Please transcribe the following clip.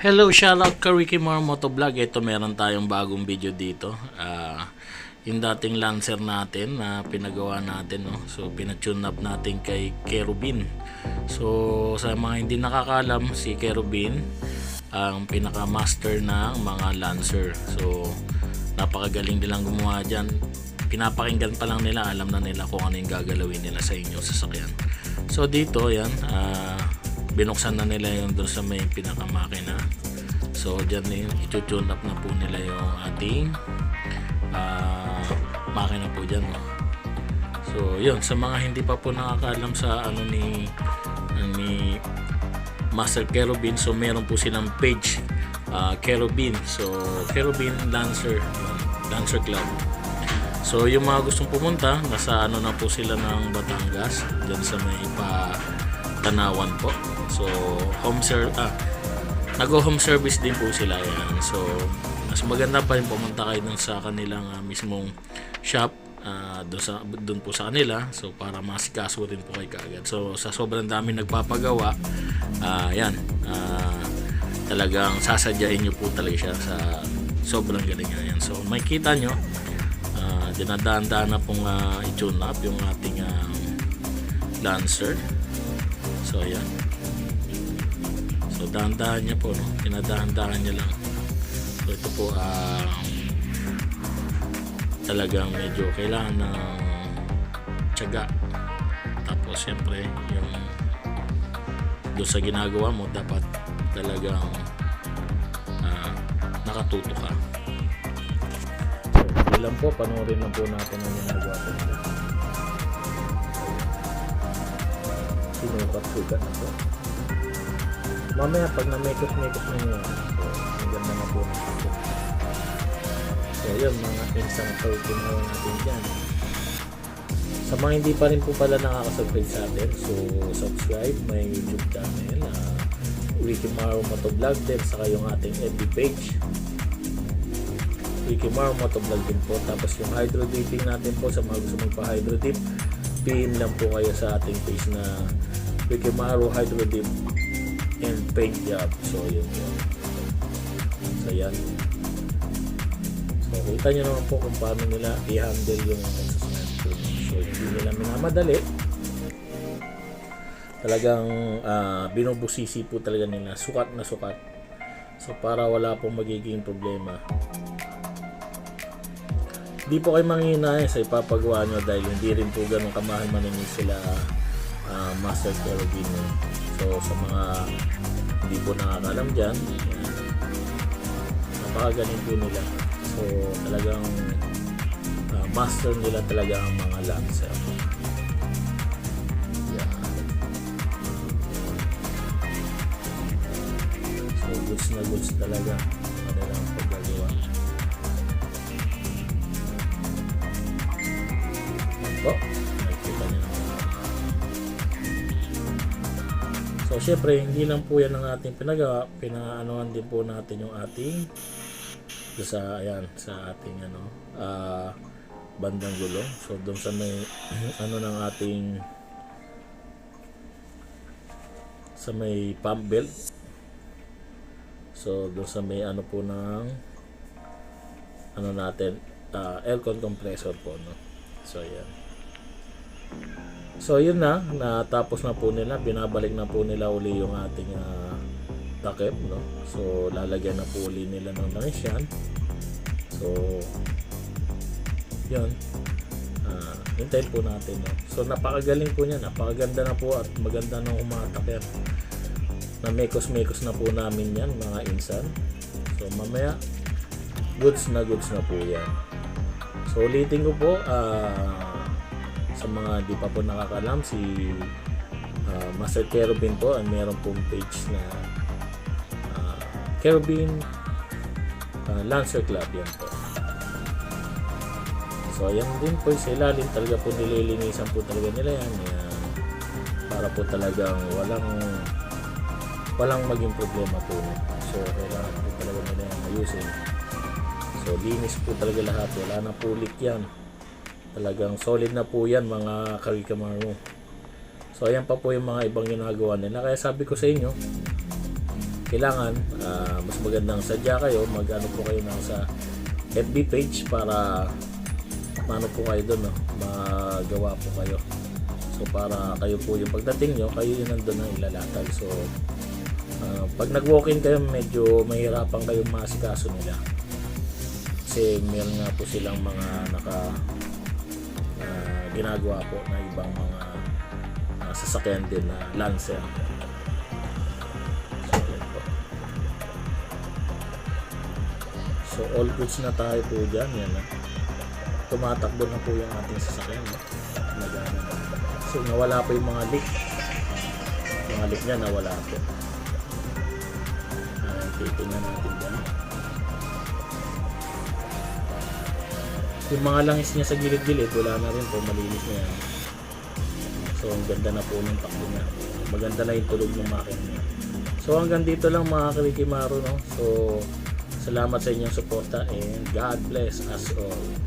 Hello, shoutout ka Ricky Mar Motovlog. Ito meron tayong bagong video dito. Ah, yung dating Lancer natin na pinagawa natin, no? So, pinatune up natin kay Kerubin. So, sa mga hindi nakakalam, si Kerubin ang pinaka-master ng mga Lancer. So, napakagaling nilang gumawa dyan. Pinapakinggan pa lang nila, alam na nila kung ano yung gagalawin nila sa inyo sasakyan. So, dito, yan, ah, binuksan na nila yung doon sa may pinakamakina. So, dyan na yung itutune up na po nila yung ating ah, makina po dyan. So, yun. Sa mga hindi pa po nakakaalam sa ano ni ni Master Kerubin, so meron po silang page ah, Kerubin. So, Kerubin Lancer, yun, Lancer Club. So, yung mga gustong pumunta, nasa ano na po sila ng Batangas, dyan sa may pa Tanawan po. So, home ser ah, nag-home service din po sila yan. So, mas maganda pa rin pumunta kayo dun sa kanilang ah, mismong shop ah, doon po sa kanila so para masikaso rin po kayo kaagad so sa sobrang dami nagpapagawa ah yan ah, talagang sasadyain nyo po talaga siya sa sobrang galing niya yan so makikita nyo ah, dinadaan-daan na pong ah, i-tune up yung ating ah, Lancer so yan So dahan-dahan niya po, no? Pinadahan-dahan niya lang. So ito po, um, talagang medyo kailangan ng tiyaga. Tapos siyempre, yung doon sa ginagawa mo, dapat talagang ah, nakatuto ka. So, lang po, panoorin lang po natin ang ginagawa ko Sinukat-sukat na po. Mamaya pag na-mekos-mekos na nyo, so, ang ganda na po ng picture. So, yun, mga instant tour ginawa natin dyan. Sa mga hindi pa rin po pala nakakasubscribe sa atin, so subscribe my YouTube channel, uh, Ricky Maro Motovlog din, saka yung ating FB page. Ricky Maro Motovlog din po. Tapos yung hydro dipping natin po, sa mga gusto magpa-hydro dip, pin lang po kayo sa ating page na Ricky Maro Hydro Dip and paint job. So, yun yun. So, yan. So, kita nyo naman po kung paano nila i-handle yung suspension. So, hindi nila minamadali. Talagang ah, binubusisi po talaga nila. Sukat na sukat. So, para wala pong magiging problema. Hindi po kayo manghihinayang sa ipapagawa nyo dahil hindi rin po ganun kamahal maningin sila ah, Master Carabino. So sa mga hindi po nakakalam dyan, yan, napakagaling po nila. So talagang ah, master nila talaga ang mga lancer. Yan. So goods na goods talaga ang kanilang paggagawa. Po, So, syempre, hindi lang po yan ang ating pinagawa. Pinaanoan din po natin yung ating sa, ayan, sa ating ano, ah, bandang gulong. So, doon sa may, ano ng ating sa may pump belt. So, doon sa may ano po ng ano natin, ah, aircon compressor po, no? So, ayan. So yun na, natapos na po nila, binabalik na po nila uli yung ating uh, takip, no? So lalagyan na po uli nila ng langis yan. So yun. Ah, hintayin po natin, no? So napakagaling po niya, napakaganda na po at maganda na umatak yan. Na mekos-mekos na po namin yan, mga insan. So mamaya, goods na goods na po yan. So ulitin ko po, ah sa mga di pa po nakakalam si uh, Master Kerubin po ay meron pong page na uh, Kerubin uh, Lancer Club yan po. So yan din po sa ilalim. Talaga po nililinisan po talaga nila yan. Yan. Para po talagang walang walang maging problema po so kailangan po talaga nila yan ayusin. So linis po talaga lahat. Wala na po leak yan Talagang solid na po yan mga karikamaru. So ayan pa po yung mga ibang ginagawa nila. Kaya sabi ko sa inyo, kailangan ah, mas magandang sadya kayo mag-ano po kayo ng sa FB page para mano po kayo doon no? magawa po kayo so para kayo po yung pagdating nyo kayo yung nandun ang ilalatag so ah, pag nag-walk-in kayo medyo mahirapan kayo maasikaso nila kasi meron nga po silang mga naka ah, ginagawa po na ibang mga ah, sasakyan din na Lancer. So, all goods na tayo po dyan yan na tumatakbo na po yung ating sasakyan. So nawala po yung mga leak. Mga leak niya nawala po. Uh, titingnan natin dyan yung mga langis niya sa gilid-gilid wala na rin po malinis na yan. So ang ganda na po ng takbo niya. Maganda na yung tulog ng makina niya. So hanggang dito lang mga kalikimaro no? So salamat sa inyong suporta and God bless us all